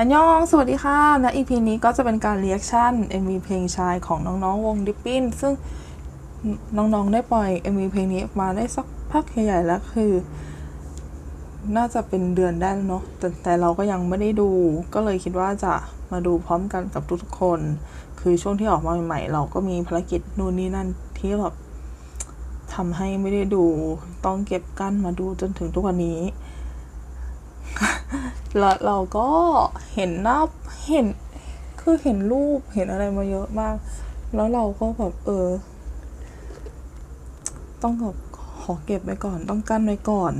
อันยอง สวัสดีค่ะ และ EP นี้ก็จะเป็นการเรียกชั่น MV เพลงชายของน้องๆ วงดิปปิ้นซึ่งน้องๆ ได้ปล่อย MV เพลงนี้มาได้สักพักใหญ่ๆแล้วคือ น่าจะเป็นเดือนได้แล้วเนาะแต่แต่เราก็ยังไม่ได้ดู ก็เลยคิดว่าจะมาดูพร้อมกันกับทุกๆคน คือช่วงที่ออกมาใหม่ๆ เราก็มีภารกิจนู่นนี่นั่นที่แบบทำให้ไม่ได้ดู ต้องเก็บกั้นมาดูจนถึงทุกวันนี้ แล้วเราก็เห็นหน้าเห็นคือเห็นรูปเห็นอะไรมาเยอะมาก แล้วเราก็แบบเออ ต้องแบบขอเก็บไว้ก่อน ต้องกั้นไว้ก่อน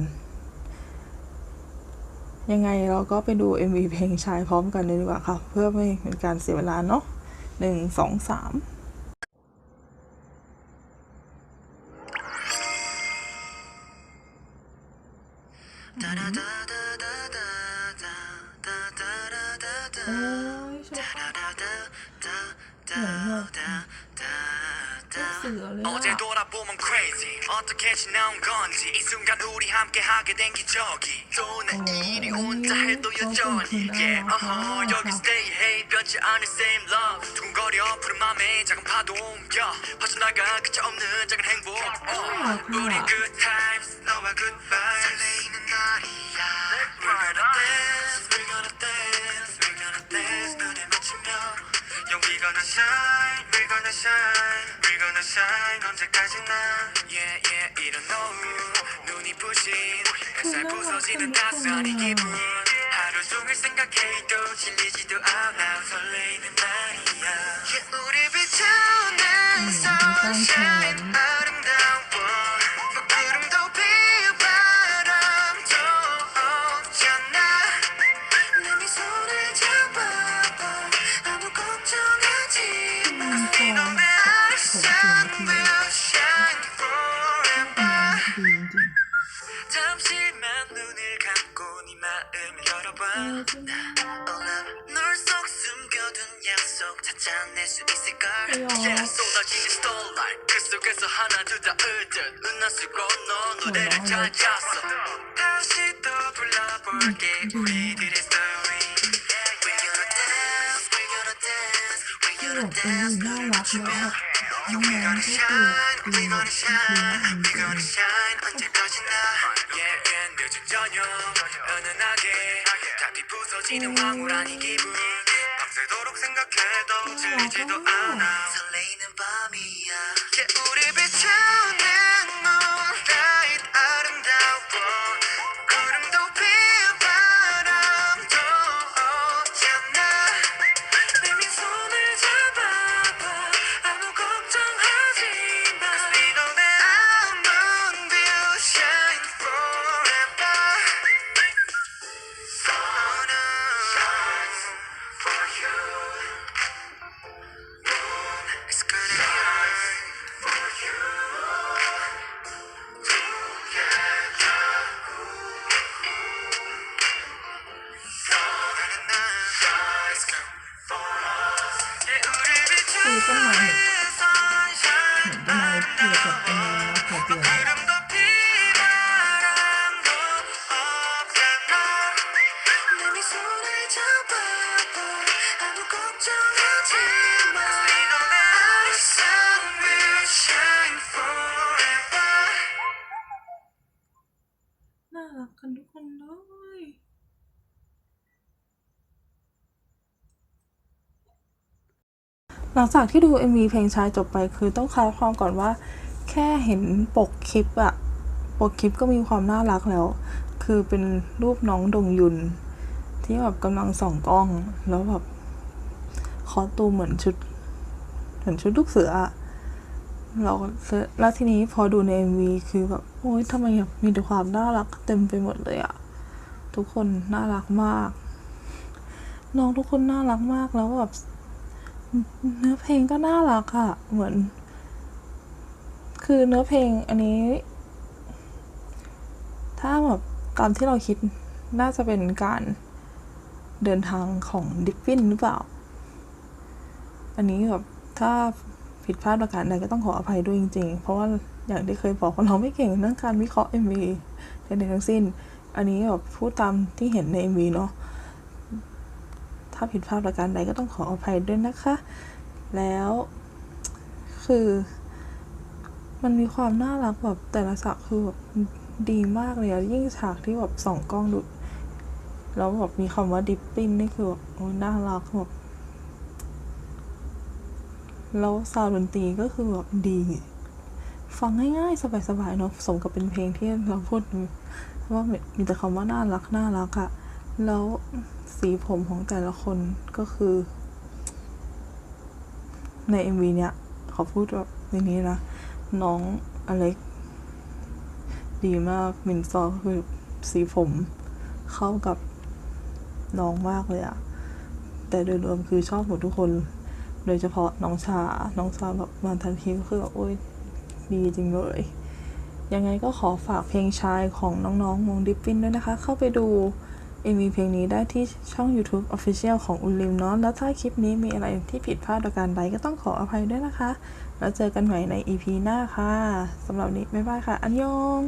ยังไงเราก็ไปดู MV เพลงชายพร้อมกันเลยดีกว่าค่ะ เพื่อไม่เป็นการเสียเวลาเนาะหนึ่งสองสามโ 어제 อะ 돌아보면 crazy. 어떻게 지나온 건지 이 순간 우리 함께 하게 된 기적이. 또 내일이 온다 해도 여전히. yeah uh-huh. 여기 stay hey 변치 않을 same love. 두근거려 푸른 맘에 작은 파도 옮겨. 퍼져나가 그쳐 없는 작은 행복. uh, 우리 good times 너와 goodbye 설레이는 날이야. We're gonna dance Yeah we gonna shine we gonna shine we gonna shine 언제까지나 yeah yeah 이런 노후 눈이 부신 햇살 부서지는 따스한 이 기분 하루 종일 생각해도 질리지도 않아 설레이는 날이야 yeah 우리 비춰낸 sunshine 잠시만 눈을 감고 네 마음 열어봐 널 속 숨겨둔 약속 찾아낼 수 있을걸 Yeah 쏟아지는 starlight 그 속에서 하나 둘다 으듯 은하수고 너 노래를 찾았어 다시 또 불러볼게 우리들의 story When you're dance, when you're dance, when you're dance 앞으로 정말 언제 또 있고 있는지 부서지는 황홀한 기분 밤새도록 생각해도 질리지도 않아 설레는 밤이야 หลังจากที่ดู MV เพลงชายจบไป คือต้องคายความก่อนว่า แค่เห็นปกคลิปอะปกคลิปก็มีความน่ารักแล้ว คือเป็นรูปน้องดงยุน ที่แบบกำลังส่องกล้อง แล้วแบบคอตูเหมือนชุด เหมือนชุดลูกเสือเราแล้วทีนี้พอดูใน MV คือแบบโอ๊ยทำไมแบบมีแต่ความน่ารักเต็มไปหมดเลยอะทุกคนน่ารักมาก น้องทุกคนน่ารักมากแล้วแบบ เนื้อเพลงก็น่ารักอะเหมือน คือเนื้อเพลงอันนี้ ถ้าแบบตามที่เราคิดน่าจะเป็นการเดินทางของดิฟฟินหรือเปล่า อันนี้แบบถ้าผิดพลาดประการใดก็ต้องขออภัยด้วยจริงๆ เพราะว่าอย่างที่เคยบอกว่าเราไม่เก่งเรื่องการวิเคราะห์ MV ใดๆทั้งสิ้น อันนี้แบบพูดตามที่เห็นใน MV เนาะ ถ้าผิดพลาดประการใดก็ต้องขออภัยด้วยนะคะ แล้วคือ มันมีความน่ารักแบบแต่ละฉากคือแบบดีมากเลยอะยิ่งฉากที่แบบส่องกล้องดู แล้วแบบมีคำว่าดิปปิ้นนี่คือแบบน่ารักแบบแล้วซาวด์ดนตรีก็คือแบบดี ฟังง่ายๆ สบายๆเนาะสมกับเป็นเพลงที่เราพูดว่ามีแต่คำว่าน่ารักน่ารักอะแล้ว สีผมของแต่ละคนก็คือ ใน MV เนี้ยขอพูดแบบในนี้นะ น้องอเล็ก ดีมากมินซอคือสีผมเข้ากับน้องมากเลยอะแต่โดยรวมคือชอบหมดทุกคน โดยเฉพาะน้องชา น้องชาแบบมาทันทีก็คือแบบโอ้ยดีจริงเลย ยังไงก็ขอฝากเพลงชายของน้องๆวงดิปปินด้วยนะคะ เข้าไปดู มีเพลงนี้ได้ที่ช่อง YouTube Official ของอุลิมเนาะแล้วถ้าคลิปนี้มีอะไรที่ผิดพลาดประการใดก็ต้องขออภัยด้วยนะคะ แล้วเจอกันใหม่ใน EP หน้าค่ะสำหรับนนี้บ๊ายบายค่ะ อันยอง